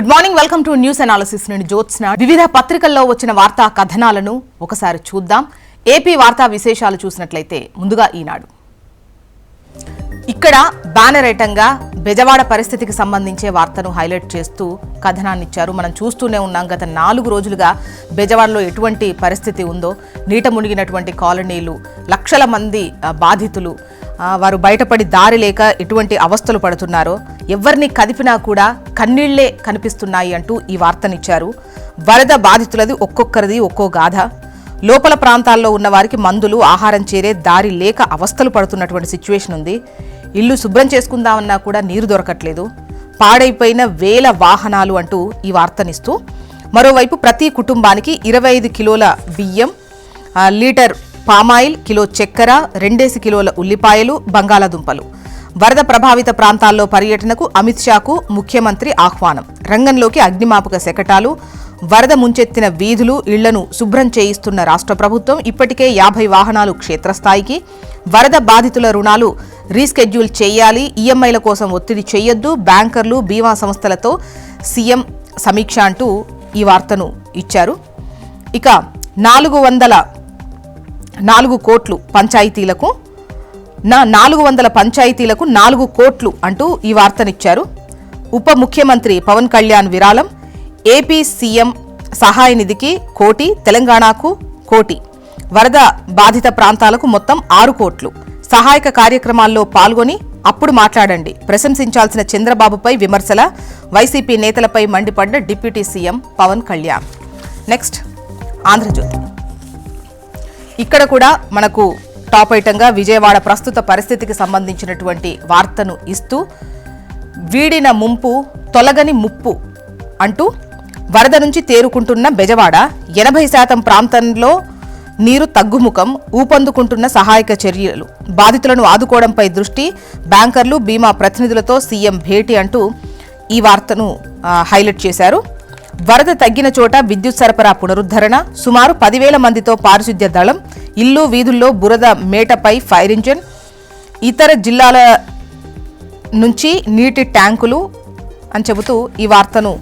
Good morning welcome to news analysis నుండి జ్యోత్స్న. వివిధ పత్రికల్లో వచ్చిన వార్తా కథనాలను ఒకసారి చూద్దాం. ఏపీ వార్తా విశేషాలు చూసినట్లయితే ముందుగా ఈనాడు. ఇక్కడ బ్యానర్ ఐటంగా బెజవాడ పరిస్థితికి సంబంధించే వార్తను హైలైట్ చేస్తూ కథనాన్ని ఇచ్చారు మనం చూస్తూనే ఉన్నాం గత నాలుగు రోజులుగా బెజవాడలో ఎటువంటి పరిస్థితి ఉందో నీట మునిగినటువంటి కాలనీలు లక్షల మంది బాధితులు వారు బయటపడి దారి లేక ఎటువంటి అవస్థలు పడుతున్నారో. ఎవరిని కదిపినా కూడా కన్నీళ్ళే కనిపిస్తున్నాయి అంటూ ఈ వార్తనిచ్చారు. వరద బాధితులది ఒక్కొక్కరిది ఒక్కో గాథ. లోపల ప్రాంతాల్లో ఉన్న వారికి మందులు ఆహారం చేరే దారి లేక అవస్థలు పడుతున్నటువంటి సిచ్యువేషన్ ఉంది. ఇల్లు శుభ్రం చేసుకుందామన్నా కూడా నీరు దొరకట్లేదు. పాడైపోయిన వేల వాహనాలు అంటూ ఈ వార్తనిస్తూ మరోవైపు ప్రతి కుటుంబానికి ఇరవై ఐదు కిలోల బియ్యం లీటర్ పామాయిల్ కిలో చక్కెర రెండేసి కిలోల ఉల్లిపాయలు బంగాళాదుంపలు. వరద ప్రభావిత ప్రాంతాల్లో పర్యటనకు అమిత్ షాకు ముఖ్యమంత్రి ఆహ్వానం. రంగంలోకి అగ్నిమాపక శకటాలు వరద ముంచెత్తిన వీధులు ఇళ్ళను శుభ్రం చేయిస్తున్న రాష్ట్ర ప్రభుత్వం ఇప్పటికే యాభై వాహనాలు క్షేత్రస్థాయికి. వరద బాధితుల రుణాలు రీస్కెడ్యూల్ చేయాలి ఈఎంఐల కోసం ఒత్తిడి చేయొద్దు బ్యాంకర్లు బీమా సంస్థలతో సీఎం సమీక్ష అంటూ ఈ వార్తను ఇచ్చారు. ఇక నాలుగు వందల నాలుగు కోట్లు పంచాయతీలకు నా నాలుగు వందల పంచాయతీలకు నాలుగు కోట్లు అంటూ ఈ వార్తనిచ్చారు. ఉప ముఖ్యమంత్రి పవన్ కళ్యాణ్ విరాళం ఏపీ సీఎం సహాయ నిధికి కోటి తెలంగాణకు కోటి. వరద బాధిత ప్రాంతాలకు మొత్తం ఆరు కోట్లు. సహాయక కార్యక్రమాల్లో పాల్గొని అప్పుడు మాట్లాడండి. ప్రశంసించాల్సిన చంద్రబాబుపై విమర్శల వైసీపీ నేతలపై మండిపడ్డ deputy CM Pawan Kalyan. Next Andhra Jyothy. ఇక్కడ కూడా మనకు టాప్ ఐటంగా విజయవాడ ప్రస్తుత పరిస్థితికి సంబంధించినటువంటి వార్తను ఇస్తూ వీడిన ముంపు తొలగని ముప్పు అంటూ వరద నుంచి తేరుకుంటున్న బెజవాడ ఎనభై శాతం ప్రాంతంలో నీరు తగ్గుముఖం ఊపందుకుంటున్న సహాయక చర్యలు బాధితులను ఆదుకోవడంపై దృష్టి బ్యాంకర్లు బీమా ప్రతినిధులతో సీఎం భేటీ అంటూ ఈ వార్తను హైలైట్ చేశారు. వరద తగ్గిన చోట విద్యుత్ సరఫరా పునరుద్ధరణ సుమారు పదివేల మందితో పారిశుద్ధ్య దళం ఇల్లు వీధుల్లో బురద మేటపై ఫైర్ ఇంజన్ ఇతర జిల్లాల నుంచి నీటి ట్యాంకులు అని చెబుతూ ఈ వార్తను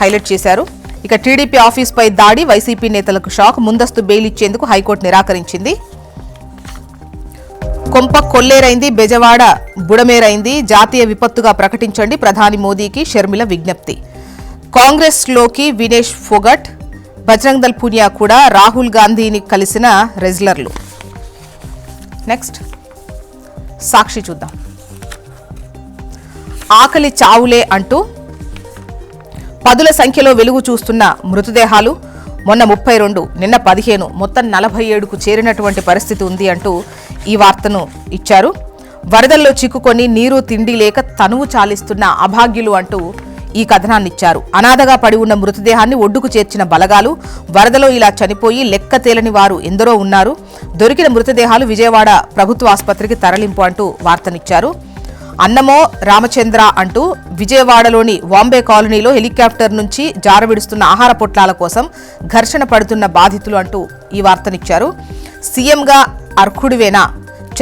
హైలైట్ చేశారు. ఇక టీడీపీ ఆఫీస్పై దాడి వైసీపీ నేతలకు షాక్ ముందస్తు బెయిల్ ఇచ్చేందుకు హైకోర్టు నిరాకరించింది. కొంప కొల్లేరైంది బెజవాడ బుడమేరైంది జాతీయ విపత్తుగా ప్రకటించండి ప్రధాని మోదీకి షర్మిల విజ్ఞప్తి. కాంగ్రెస్లోకి వినేష్ ఫోగట్ బజరంగ్ దల్ పునియా కూడా రాహుల్ గాంధీని కలిసిన రెజ్లర్లు. నెక్స్ట్ సాక్షి చూద్దాం. ఆకలి చావులే అంటూ పదుల సంఖ్యలో వెలుగు చూస్తున్న మృతదేహాలు మొన్న ముప్పై రెండు నిన్న పదిహేను మొత్తం నలభై ఏడుకు చేరినటువంటి పరిస్థితి ఉంది అంటూ ఈ వార్తను ఇచ్చారు. వరదల్లో చిక్కుకొని నీరు తిండి లేక తనువు చాలిస్తున్న అభాగ్యులు అంటూ ఈ కథనాన్నిచ్చారు. అనాథగా పడి ఉన్న మృతదేహాన్ని ఒడ్డుకు చేర్చిన బలగాలు వరదలో ఇలా చనిపోయి లెక్క తేలని వారు ఎందరో ఉన్నారు. దొరికిన మృతదేహాలు విజయవాడ ప్రభుత్వ ఆసుపత్రికి తరలింపు అంటూ వార్తనిచ్చారు. అన్నమో రామచంద్ర అంటూ విజయవాడలోని వాంబే కాలనీలో హెలికాప్టర్ నుంచి జారవిడుస్తున్న ఆహార పొట్లాల కోసం ఘర్షణ పడుతున్న బాధితులు అంటూ ఈ వార్తనిచ్చారు. సీఎంగా అర్హుడివేనా?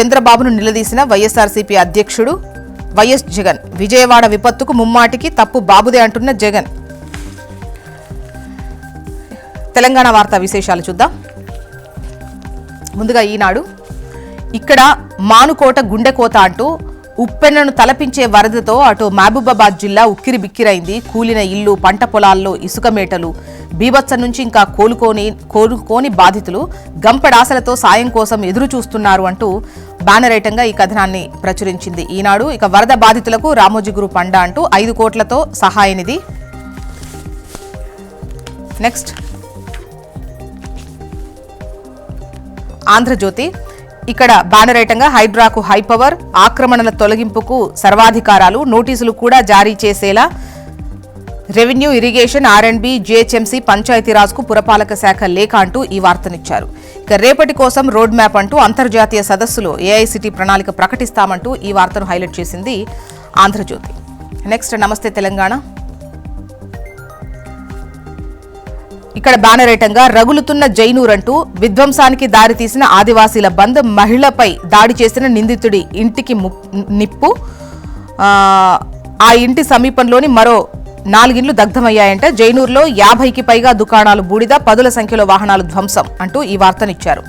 చంద్రబాబును నిలదీసిన వైఎస్ఆర్సీపీ అధ్యక్షుడు వైఎస్ జగన్. విజయవాడ విపత్తుకు ముమ్మాటికి తప్పు బాబుదే అంటున్న జగన్. తెలంగాణ వార్తా విశేషాలు చూద్దాం. ముందుగా ఈనాడు. ఇక్కడ మానుకోట గుండెకోత అంటూ ఉప్పెన్నను తలపించే వరదతో అటు మహబూబాబాద్ జిల్లా ఉక్కిరిబిక్కిరైంది కూలిన ఇల్లు పంట పొలాల్లో ఇసుక మేటలు. బీభత్సం నుంచి ఇంకా కోలుకోని కోలుకోని బాధితులు గంపెడాశలతో సాయం కోసం ఎదురు చూస్తున్నారు అంటూ బ్యానర్ ఐటంగా ఈ కథనాన్ని ప్రచురించింది. ఈనాడు ఇక వరద బాధితులకు రామోజీ గ్రూప్ పండ అంటూ ఐదు కోట్లతో సహాయ నిధి. నెక్స్ట్. ఆంధ్రజ్యోతి ఇక్కడ బ్యానరేటంగా హైడ్రాకు హైపవర్ ఆక్రమణల తొలగింపుకు సర్వాధికారాలు నోటీసులు కూడా జారీ చేసేలా revenue irrigation R and B GHMC పంచాయతీరాజ్కు పురపాలక శాఖ లేఖ అంటూ ఈ వార్తనిచ్చారు. ఇక రేపటి కోసం రోడ్ మ్యాప్ అంటూ అంతర్జాతీయ సదస్సులో ఏఐసిటి ప్రణాళిక ప్రకటిస్తామంటూ ఈ వార్తను హైలైట్ చేసింది ఆంధ్రజ్యోతి. నెక్స్ట్ నమస్తే తెలంగాణ. ఇక్కడ బ్యానర్ ఐటంగా రగులుతున్న జైనూర్ అంటూ విధ్వంసానికి దారితీసిన ఆదివాసీల బంద్ మహిళపై దాడి చేసిన నిందితుడి ఇంటికి నిప్పు. ఆ, ఇంటి సమీపంలోని మరో నాలుగిండ్లు దగ్ధమయ్యాయంటే. జైనూరులో యాభైకి పైగా దుకాణాలు బూడిద పదుల సంఖ్యలో వాహనాలు ధ్వంసం అంటూ ఈ వార్తనిచ్చారు.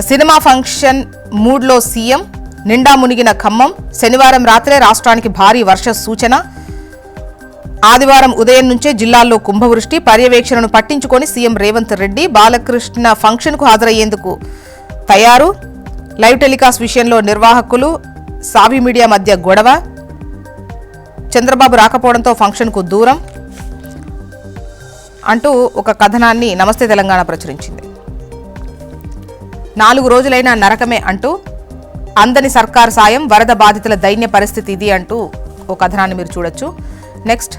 సినిమా ఫంక్షన్ మూడ్లో సీఎం నిండా మునిగిన ఖమ్మం. శనివారం రాత్రే రాష్ట్రానికి భారీ వర్ష సూచన. ఆదివారం ఉదయం నుంచే జిల్లాల్లో కుంభవృష్టి పర్యవేక్షణను పట్టించుకొని సీఎం రేవంత్ రెడ్డి బాలకృష్ణ ఫంక్షన్కు హాజరయ్యేందుకు తయారు. లైవ్ టెలికాస్ట్ విషయంలో నిర్వాహకులు సావి మీడియా మధ్య గొడవ. చంద్రబాబు రాకపోవడంతో ఫంక్షన్కు దూరం అంటూ ఒక కథనాన్ని నమస్తే తెలంగాణ ప్రచురించింది. నాలుగు రోజులైన నరకమే అంటూ అందని సర్కార్ సాయం వరద బాధితుల దైన్య పరిస్థితి ఇది అంటూ ఒక కథనాన్ని మీరు చూడొచ్చు. Next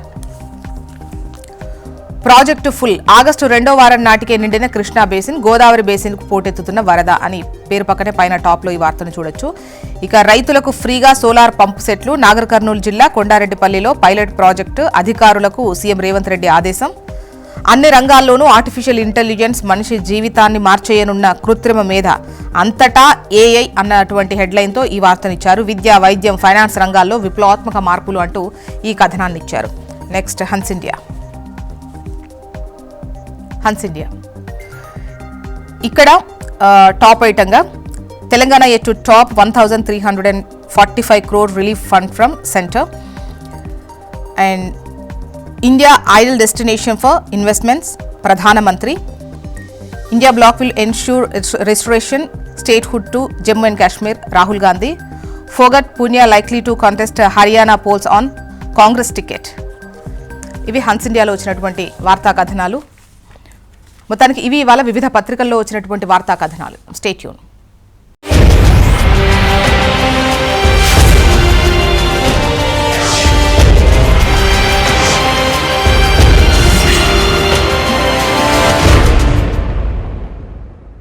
project full. ఆగస్టు రెండో వారం నాటికే నిండిన కృష్ణా బేసిన్ గోదావరి బేసిన్కు పోటెత్తుతున్న వరద అని పేరు పక్కనే పైన టాప్లో ఈ వార్తను చూడొచ్చు. ఇక రైతులకు ఫ్రీగా సోలార్ పంప్ సెట్లు నాగర్ కర్నూలు జిల్లా కొండారెడ్డిపల్లిలో పైలట్ ప్రాజెక్టు అధికారులకు సీఎం రేవంత్ రెడ్డి ఆదేశం. అన్ని రంగాల్లోనూ ఆర్టిఫిషియల్ ఇంటెలిజెన్స్ మనిషి జీవితాన్ని మార్చేయనున్న కృత్రిమ మేధ. అంతటా ఏఐ అన్నటువంటి హెడ్లైన్తో ఈ వార్తనిచ్చారు. విద్య వైద్యం ఫైనాన్స్ రంగాల్లో విప్లవాత్మక మార్పులు అంటూ ఈ కథనాన్ని ఇచ్చారు next Hans India. Hans India. ఇక్కడ top ఐటంగా Telangana at to top one thousand three hundred and forty five crore relief fund from centre and India idol destination for investments ప్రధానమంత్రి India bloc will ensure restoration statehood to Jammu and Kashmir Rahul Gandhi Phogat Punia likely to contest Haryana polls on Congress ticket ఇవి Hans ఇండియాలో వచ్చినటువంటి వార్తా కథనాలు మొత్తానికి ఇవి ఇవాళ వివిధ పత్రికల్లో వచ్చినటువంటి వార్తా కథనాలు స్టేట్యూన్